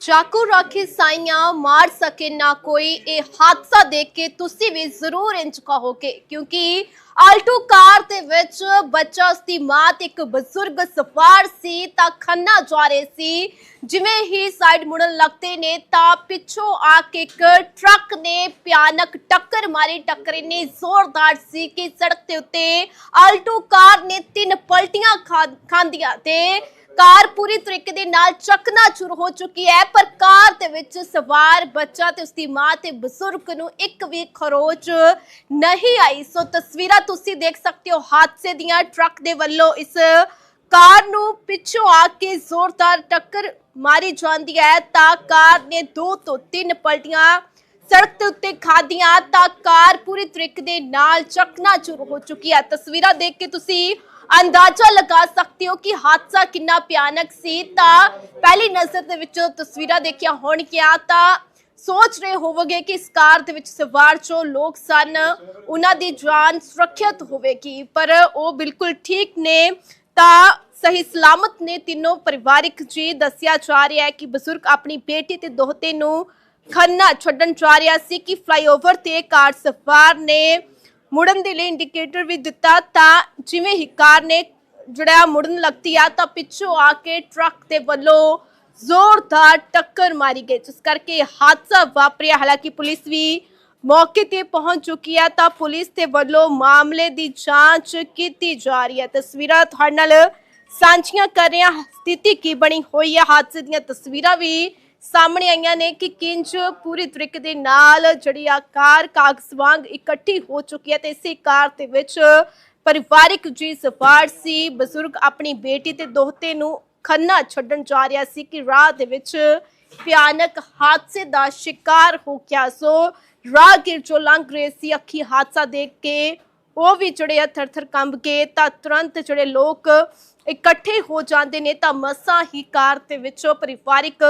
ਚਾਕੂ ਰੱਖੀ ਸਾਈਆਂ ਮਾਰ ਸਕੇ ਨਾ ਕੋਈ। ਇਹ ਹਾਦਸਾ ਦੇਖ ਕੇ ਤੁਸੀਂ ਵੀ ਜ਼ਰੂਰ ਇੰਜ ਕਹੋਗੇ, ਕਿਉਂਕਿ ਆਲਟੋ ਕਾਰ ਦੇ ਵਿੱਚ ਬੱਚਾ ਉਸ ਦੀ ਮਾਂ ਤੇ ਇੱਕ ਬਜ਼ੁਰਗ ਸਵਾਰ ਸੀ, ਤਾਂ ਖੰਨਾ ਜਾ ਰਹੇ ਸੀ। ਜਿਵੇਂ ਹੀ ਸਾਈਡ ਮੁੜਨ ਲੱਗਦੇ ਨੇ, ਤਾਂ ਪਿੱਛੋਂ ਆ ਕੇ ਇੱਕ ਟਰੱਕ ਨੇ ਭਿਆਨਕ ਟੱਕਰ ਮਾਰੀ। ਟੱਕਰ ਇੰਨੀ ਜ਼ੋਰਦਾਰ ਸੀ ਕਿ ਸੜਕ ਦੇ ਉੱਤੇ ਆਲਟੋ ਕਾਰ ਨੇ ਤਿੰਨ ਪਲਟੀਆਂ ਖਾ- ਖਾਂਦੀਆਂ ਤੇ ਕਾਰ ਪੂਰੀ ਤਰੀਕੇ ਦੇ ਨਾਲ ਚਕਨਾਚੂਰ ਹੋ ਚੁੱਕੀ ਹੈ, ਪਰ ਕਾਰ ਦੇ ਵਿੱਚ ਸਵਾਰ ਬੱਚਾ ਤੇ ਉਸਦੀ ਮਾਂ ਤੇ ਬਜ਼ੁਰਗ ਨੂੰ ਇੱਕ ਵੀ ਖਰੋਚ ਨਹੀਂ ਆਈ। ਸੋ ਤਸਵੀਰਾਂ ਤੁਸੀਂ ਦੇਖ ਸਕਦੇ ਹੋ, ਹਾਦਸੇ ਦੀਆਂ ਟਰੱਕ ਦੇ ਵੱਲੋਂ ਇਸ ਕਾਰ ਨੂੰ ਪਿੱਛੋਂ ਆ ਕੇ ਜ਼ੋਰਦਾਰ ਟੱਕਰ ਮਾਰੀ ਜਾਂਦੀ ਹੈ। ਤਾਂ ਕਾਰ ਨੇ ਦੋ ਤੋਂ ਤਿੰਨ ਪਲਟੀਆਂ ਸੜਕ ਦੇ ਉੱਤੇ ਖਾਦੀਆਂ ਤਾਂ ਕਾਰ ਪੂਰੀ ਤਰੀਕੇ ਦੇ ਨਾਲ ਚਕਨਾਚੂਰ ਹੋ ਚੁੱਕੀ ਹੈ। ਤਸਵੀਰਾਂ ਦੇਖ ਕੇ ਤੁਸੀਂ ਅੰਦਾਜ਼ਾ ਲਗਾ ਸਕਦੇ ਹੋ ਕਿ ਹਾਦਸਾ ਕਿੰਨਾ ਭਿਆਨਕ ਸੀ? ਤਾਂ ਪਹਿਲੀ ਨਜ਼ਰ ਦੇ ਵਿੱਚ ਤਸਵੀਰਾਂ ਦੇਖਿਆ ਹੋਣਗੀਆਂ। ਤਾਂ ਸੋਚ ਰਹੇ ਹੋਵੋਗੇ ਕਿ ਇਸ ਕਾਰ ਦੇ ਵਿੱਚ ਸਵਾਰ ਜੋ ਲੋਕ ਸਨ, ਉਹਨਾਂ ਦੀ ਜਾਨ ਸੁਰੱਖਿਅਤ ਹੋਵੇਗੀ। ਪਰ ਉਹ ਬਿਲਕੁਲ ਠੀਕ ਨੇ। ਤਾਂ ਸਹੀ ਸਲਾਮਤ ਨੇ ਤਿੰਨੋਂ ਪਰਿਵਾਰਿਕ ਜੀ। ਦੱਸਿਆ ਜਾ ਰਿਹਾ ਹੈ ਕਿ ਬਜ਼ੁਰਗ ਆਪਣੀ ਬੇਟੀ ਤੇ ਦੋਹਤੇ ਨੂੰ ਖੰਨਾ ਛੱਡਣ ਜਾ ਰਿਹਾ ਸੀ ਕਿ ਫਲਾਈਓਵਰ ਤੇ ਕਾਰ ਸਵਾਰ ਨੇ ਮੁੜਨ ਦੇ ਲਈ ਇੰਡੀਕੇਟਰ ਵੀ ਦਿੱਤਾ ਤਾਂ ਜਿਵੇਂ ਹੀ ਕਾਰ ਨੇ ਜਿਹੜਾ ਮੁੜਨ ਲੱਗਦੀ ਆ ਤਾਂ ਪਿੱਛੋਂ ਆ ਕੇ ਟਰੱਕ ਦੇ ਵੱਲੋਂ ਜ਼ੋਰਦਾਰ ਟੱਕਰ ਮਾਰੀ ਗਈ, ਜਿਸ ਕਰਕੇ ਹਾਦਸਾ ਵਾਪਰਿਆ। ਹਾਲਾਂਕਿ ਪੁਲਿਸ ਵੀ ਮੌਕੇ ਤੇ ਪਹੁੰਚ ਚੁੱਕੀ ਹੈ ਤਾਂ ਪੁਲਿਸ ਦੇ ਵੱਲੋਂ ਮਾਮਲੇ ਦੀ ਜਾਂਚ ਕੀਤੀ ਜਾ ਰਹੀ ਹੈ ਤਸਵੀਰਾਂ ਤੁਹਾਡੇ ਨਾਲ ਸਾਂਝੀਆਂ ਕਰ ਰਹੇ ਹਾਂ। ਸਥਿਤੀ ਕੀ ਬਣੀ ਹੋਈ ਹੈ ਹਾਦਸੇ ਦੀਆਂ ਤਸਵੀਰਾਂ ਵੀ ਸਾਹਮਣੇ ਆਈਆਂ ਨੇ ਕਿ ਕਿੰਜ ਪੂਰੀ ਤਰੀਕੇ ਦੇ ਨਾਲ ਜਿਹੜੀ ਆ ਕਾਰ, ਕਾਗਜ਼ ਵਾਂਗ ਇਕੱਠੀ ਹੋ ਚੁੱਕੀ ਹੈ ਤੇ ਇਸੇ ਕਾਰ ਦੇ ਵਿੱਚ ਪਰਿਵਾਰਿਕ ਜੀ ਸਵਾਰ ਸੀ, ਬਜ਼ੁਰਗ ਆਪਣੀ ਬੇਟੀ ਤੇ ਦੋਹਤੇ ਨੂੰ ਖੰਨਾ ਛੱਡਣ ਜਾ ਰਿਹਾ ਸੀ ਕਿ ਰਾਹ ਦੇ ਵਿੱਚ ਭਿਆਨਕ ਹਾਦਸੇ ਦਾ ਸ਼ਿਕਾਰ ਹੋ ਗਿਆ। ਸੋ ਰਾਹਗੀਰ ਜੋ ਲੰਘ ਰਹੇ ਸੀ ਅੱਖੀ ਹਾਦਸਾ ਦੇਖ ਕੇ, ਉਹ ਵੀ ਜਿਹੜੇ ਆ ਥਰਥਰ ਕੰਬ ਕੇ, ਤਾਂ ਤੁਰੰਤ ਜਿਹੜੇ ਲੋਕ ਇਕੱਠੇ ਹੋ ਜਾਂਦੇ ਨੇ, ਤਾਂ ਮਸਾਂ ਹੀ ਕਾਰ ਦੇ ਵਿੱਚੋਂ ਪਰਿਵਾਰਿਕ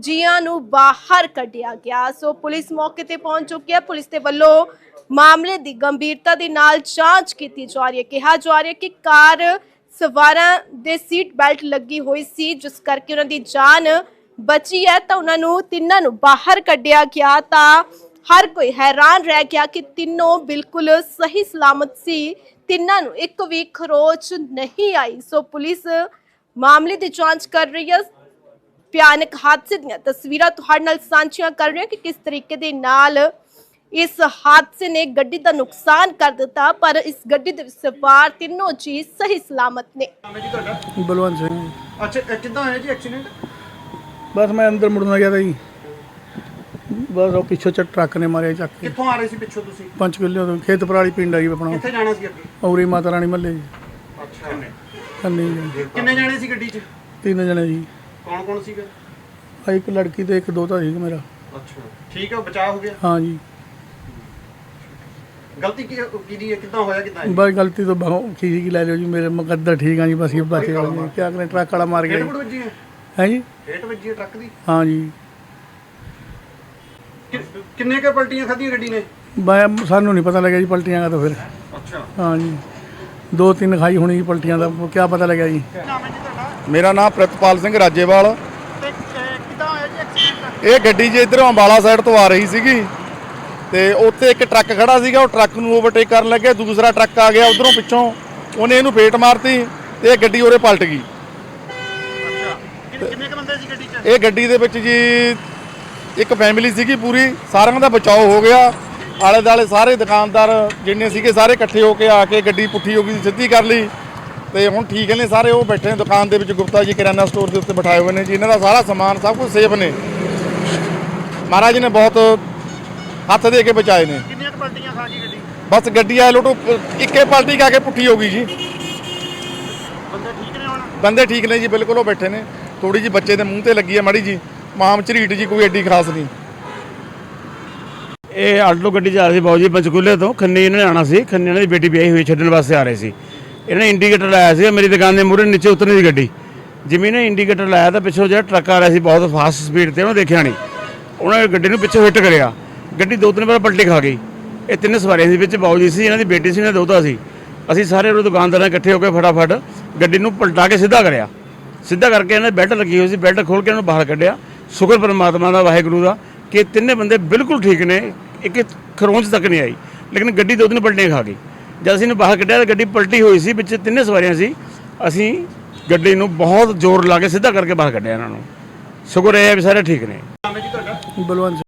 ਜੀਆਂ ਨੂੰ ਬਾਹਰ ਕੱਢਿਆ ਗਿਆ। ਸੋ ਪੁਲਿਸ ਮੌਕੇ ਤੇ ਪਹੁੰਚ ਚੁੱਕੀ ਹੈ। ਪੁਲਿਸ ਦੇ ਵੱਲੋਂ ਮਾਮਲੇ ਦੀ ਗੰਭੀਰਤਾ ਦੇ ਨਾਲ ਜਾਂਚ ਕੀਤੀ ਜਾ ਰਹੀ ਹੈ। ਕਿਹਾ ਜਾ ਰਿਹਾ ਕਿ ਕਾਰ ਸਵਾਰਾਂ ਦੇ ਸੀਟ ਬੈਲਟ ਲੱਗੀ ਹੋਈ ਸੀ, ਜਿਸ ਕਰਕੇ ਉਹਨਾਂ ਦੀ ਜਾਨ ਬਚੀ ਹੈ। ਤਾਂ ਉਹਨਾਂ ਨੂੰ ਤਿੰਨਾਂ ਨੂੰ ਬਾਹਰ ਕੱਢਿਆ ਗਿਆ। ਤਾਂ ਹਰ ਕੋਈ ਹੈਰਾਨ ਰਹਿ ਗਿਆ ਕਿ ਤਿੰਨੋਂ ਬਿਲਕੁਲ ਸਹੀ ਸਲਾਮਤ ਸੀ। ਤਿੰਨਾਂ ਨੂੰ ਇੱਕ ਵੀ ਖਰੋਚ ਨਹੀਂ ਆਈ। ਸੋ ਪੁਲਿਸ ਮਾਮਲੇ ਦੀ ਜਾਂਚ ਕਰ ਰਹੀ ਹੈ। ਭਿਆਨਕ ਹਾਦਸੇ ਦੀਆਂ ਤਸਵੀਰਾਂ ਤੁਹਾਡੇ ਨਾਲ ਸਾਂਝੀਆਂ ਕਰ ਰਹੇ ਹਾਂ ਕਿ ਕਿਸ ਤਰੀਕੇ ਦੇ ਨਾਲ ਇਸ ਹਾਦਸੇ ਨੇ ਗੱਡੀ ਦਾ ਨੁਕਸਾਨ ਕਰ ਦਿੱਤਾ ਪਰ ਇਸ ਗੱਡੀ ਦੇ ਵਿੱਚ ਸਵਾਰ ਤਿੰਨੋਂ ਜੀ ਸਹੀ ਸਲਾਮਤ ਨੇ। ਨਾਮ ਹੈ ਜੀ ਤੁਹਾਡਾ? ਬਲਵੰਤ ਸਿੰਘ। ਅੱਛਾ ਇਹ ਕਿੱਦਾਂ ਹੋਇਆ ਜੀ ਐਕਸੀਡੈਂਟ ਬਸ ਮੈਂ ਅੰਦਰ ਮੁੜਨ ਲੱਗਿਆ ਤਾ ਜੀ। ਬਸ ਉਹ ਪਿੱਛੋਂ ਚ ਟਰੱਕ ਨੇ ਮਾਰਿਆ ਚੱਕ ਕੇ। ਕਿੱਥੋਂ ਆ ਰਹੇ ਸੀ ਪਿੱਛੋਂ ਤੁਸੀਂ? ਪੰਜ ਕਿੱਲੇ ਤੋਂ ਖੇਤ ਪਰਾਲੀ ਪਿੰਡ ਆ ਜੀ ਆਪਣਾ। ਕਿੱਥੇ ਜਾਣਾ ਸੀ ਅੱਗੇ? ਔਰੀ ਮਾਤਾ ਰਾਣੀ ਮੱਲੇ ਜੀ। ਅੱਛਾ। ਕੰਨੀ ਜੀ ਕਿੰਨੇ ਜਾਣੇ ਸੀ ਗੱਡੀ 'ਚ? ਤਿੰਨ ਜਣੇ ਜੀ। ਕੌਣ ਕੌਣ ਸੀਗਾ? ਆ ਇੱਕ ਲੜਕੀ ਤੇ ਇੱਕ ਦੋਤਾ ਸੀ ਮੇਰਾ। ਅੱਛਾ। ਠੀਕ ਹੈ ਬਚਾਅ ਹੋ ਗਿਆ? ਹਾਂ ਜੀ। ਗਲਤੀ ਕੀ ਕਿਹਦੀ ਹੈ? ਕਿੱਦਾਂ ਹੋਇਆ ਕਿੱਦਾਂ ਹੈ ਬਸ ਗਲਤੀ ਤੋਂ ਬਹੁਤ ਖੀਜੀ ਕੀ ਲੈ ਲਿਓ ਜੀ ਮੇਰੇ ਮੁਕੱਦਰ ਠੀਕ ਆ ਜੀ ਬਸ ਇਹ ਬਚੇ ਹੋ ਜੀ ਕਿਆ ਕਰੇ ਟਰੱਕ ਵਾਲਾ ਮਾਰ ਗਿਆ ਹੇਠ ਜੀ। ਵੱਜੀ ਹੈ ਹੈ ਜੀ? ਹੇਠ ਵੱਜੀ ਹੈ ਟਰੱਕ ਦੀ? ਹਾਂ ਜੀ। ਕਿ- ਕਿੰਨੇ ਕੁ ਪਲਟੀਆਂ ਖਾਧੀਆਂ ਗੱਡੀ ਨੇ? ਮੈਂ ਸਾਨੂੰ ਨਹੀਂ ਪਤਾ ਲੱਗਿਆ ਜੀ ਪਲਟੀਆਂ ਦਾ ਤਾਂ ਫਿਰ। ਅੱਛਾ। ਹਾਂ ਜੀ। ਦੋ ਤਿੰਨ ਖਾਈ ਹੋਣੀ ਜੀ ਪਲਟੀਆਂ ਦਾ ਕਿਆ ਪਤਾ ਲੱਗਿਆ ਜੀ। ਨਾਮ ਹੈ ਜੀ ਤੁਹਾਡਾ? ਮੇਰਾ ਨਾਮ ਪ੍ਰਿਤਪਾਲ ਸਿੰਘ ਰਾਜੇਵਾਲ। ਤੇ ਕਿੱਦਾਂ ਹੋਇਆ ਜੀ ਐਕਸੀਡੈਂਟ ਇਹ ਗੱਡੀ ਜੇ ਇਧਰੋਂ ਅੰਬਾਲਾ ਸਾਈਡ ਤੋਂ ਆ ਰਹੀ ਸੀਗੀ, ਤੇ ਉੱਥੇ ਇੱਕ ਟਰੱਕ ਖੜਾ ਸੀਗਾ, ਉਹ ਟਰੱਕ ਨੂੰ ਓਵਰਟੇਕ ਕਰਨ ਲੱਗੇ, ਦੂਸਰਾ ਟਰੱਕ ਆ ਗਿਆ ਉਧਰੋਂ ਪਿੱਛੋਂ, ਉਹਨੇ ਇਹਨੂੰ ਫੇਟ ਮਾਰਤੀ ਤੇ ਇਹ ਗੱਡੀ ਉਰੇ ਪਲਟ ਗਈ। ਕਿੰਨੇ ਕੁ ਬੰਦੇ ਸੀ ਗੱਡੀ 'ਚ ਇਹ ਗੱਡੀ ਦੇ ਵਿੱਚ ਜੀ ਇੱਕ ਫੈਮਿਲੀ ਸੀਗੀ ਪੂਰੀ, ਸਾਰਿਆਂ ਦਾ ਬਚਾਓ ਹੋ ਗਿਆ। ਆਲੇ ਦਾਲੇ ਸਾਰੇ ਦੁਕਾਨਦਾਰ ਜਿੰਨੇ ਸੀਗੇ ਸਾਰੇ ਇਕੱਠੇ ਹੋ ਕੇ ਆ ਕੇ ਗੱਡੀ ਪੁੱਠੀ ਹੋ ਗਈ, ਸਿੱਧੀ ਕਰ ਲਈ। ਤੇ ਹੁਣ ਠੀਕ ਨੇ ਸਾਰੇ ਉਹ ਬੈਠੇ ਨੇ ਦੁਕਾਨ ਦੇ ਵਿੱਚ ਗੁਪਤਾ ਜੀ ਕਿਰਾਨਾ ਸਟੋਰ ਦੇ ਉੱਤੇ ਬਿਠਾਏ ਹੋਏ ਨੇ ਜੀ। ਇਹਨਾਂ ਦਾ ਸਾਰਾ ਸਮਾਨ ਸਭ ਕੁਝ ਸੇਫ ਨੇ। ਮਹਾਰਾਜ ਜੀ ਨੇ ਬਹੁਤ ਹੱਥ ਦੇ ਕੇ ਬਚਾਏ ਨੇ। ਕਿੰਨੀਆਂ ਕੁ ਪਲਟੀਆਂ ਖਾ ਗਈ ਗੱਡੀ? ਬਸ ਗੱਡੀ ਆ ਲੋਟੋ ਇੱਕੇ ਪਲਟੀ ਕਾ ਕੇ ਪੁੱਠੀ ਹੋ ਗਈ ਜੀ। ਬੰਦੇ ਠੀਕ ਨੇ ਹੁਣ? ਬੰਦੇ ਠੀਕ ਨੇ ਜੀ ਬਿਲਕੁਲ ਉਹ ਬੈਠੇ ਨੇ। ਥੋੜੀ ਜੀ ਬੱਚੇ ਦੇ ਮੂੰਹ ਤੇ ਲੱਗੀ ਹੈ ਮਾੜੀ ਜੀ ਮਾਮ ਝਰੀਟ ਜੀ ਕੋਈ ਐਡੀ ਖਾਸ ਨਹੀਂ। ਇਹ ਆਲਟੋ ਗੱਡੀ ਆ ਰਹੀ ਸੀ ਬਾਊ ਜੀ ਪੰਚਕੂਲੇ ਤੋਂ। ਖੰਨੇ ਇਹਨਾਂ ਨੇ ਆਣਾ ਸੀ। ਖੰਨੇ ਇਹਨਾਂ ਦੀ ਬੇਟੀ ਵਿਆਹੀ ਹੋਈ ਛੱਡਣ ਵਾਸਤੇ ਆ ਰਹੇ ਸੀ। ਇਹਨਾਂ ਨੇ ਇੰਡੀਕੇਟਰ ਲਾਇਆ ਸੀ ਮੇਰੀ ਦੁਕਾਨ ਦੇ ਮੂਹਰੇ ਨੀਚੇ ਉਤਰਨੀ ਸੀ ਗੱਡੀ। ਜਿਵੇਂ ਨੇ ਇੰਡੀਕੇਟਰ ਲਾਇਆ ਤਾਂ ਪਿੱਛੋਂ ਜਿਹੜਾ ਟਰੱਕ ਆ ਰਿਹਾ ਸੀ, ਬਹੁਤ ਫਾਸਟ ਸਪੀਡ ਤੇ, ਉਹਨੇ ਦੇਖਿਆ ਨਹੀਂ। ਉਹਨਾਂ ਨੇ ਗੱਡੀ ਨੂੰ ਪਿੱਛੇ ਹਿੱਟ ਕਰਿਆ। ਗੱਡੀ ਦੋ ਤਿੰਨ ਵਾਰ ਪਲਟੇ ਖਾ ਗਈ। ਇਹ ਤਿੰਨ ਸਵਾਰੀਆਂ ਸੀ, ਵਿੱਚ ਬਾਊ ਜੀ ਸੀ, ਇਹਨਾਂ ਦੀ ਬੇਟੀ ਸੀ, ਇਹਨਾਂ ਦਾ ਦੋਤਾ ਸੀ। ਅਸੀਂ ਸਾਰੇ ਉਹ ਦੁਕਾਨਦਾਰਾਂ ਇਕੱਠੇ ਹੋ ਕੇ ਫਟਾਫਟ ਗੱਡੀ ਨੂੰ ਪਲਟਾ ਕੇ ਸਿੱਧਾ ਕਰਿਆ। ਸਿੱਧਾ ਕਰਕੇ ਇਹਨਾਂ ਦੇ ਬੈਲਟ ਲੱਗੀ ਹੋਈ ਸੀ ਬੈਲਟ ਖੋਲ ਕੇ ਇਹਨਾਂ ਨੂੰ ਬਾਹਰ ਕੱਢਿਆ। ਸ਼ੁਕਰ ਪਰਮਾਤਮਾ ਦਾ, ਵਾਹਿਗੁਰੂ ਦਾ, ਕਿ ਤਿੰਨੇ ਬੰਦੇ ਬਿਲਕੁਲ ਠੀਕ ਨੇ, ਇੱਕ ਖਰੋਂਚ ਤੱਕ ਨਹੀਂ ਆਈ। ਲੇਕਿਨ ਗੱਡੀ ਦੋ ਤਿੰਨ ਪਲਟੇ ਖਾ ਗਈ। ਜਦ ਅਸੀਂ ਇਹਨੂੰ ਬਾਹਰ ਕੱਢਿਆ ਤਾਂ ਗੱਡੀ ਪਲਟੀ ਹੋਈ ਸੀ, ਵਿੱਚ ਤਿੰਨੇ ਸਵਾਰੀਆਂ ਸੀ। ਅਸੀਂ ਗੱਡੀ ਨੂੰ ਬਹੁਤ ਜ਼ੋਰ ਲਾ ਕੇ ਸਿੱਧਾ ਕਰਕੇ ਬਾਹਰ ਕੱਢਿਆ ਇਹਨਾਂ ਨੂੰ। ਸ਼ੁਕਰ ਇਹ ਹੈ ਵੀ ਸਾਰੇ ਠੀਕ ਨੇ। ਬਲਵੰਤ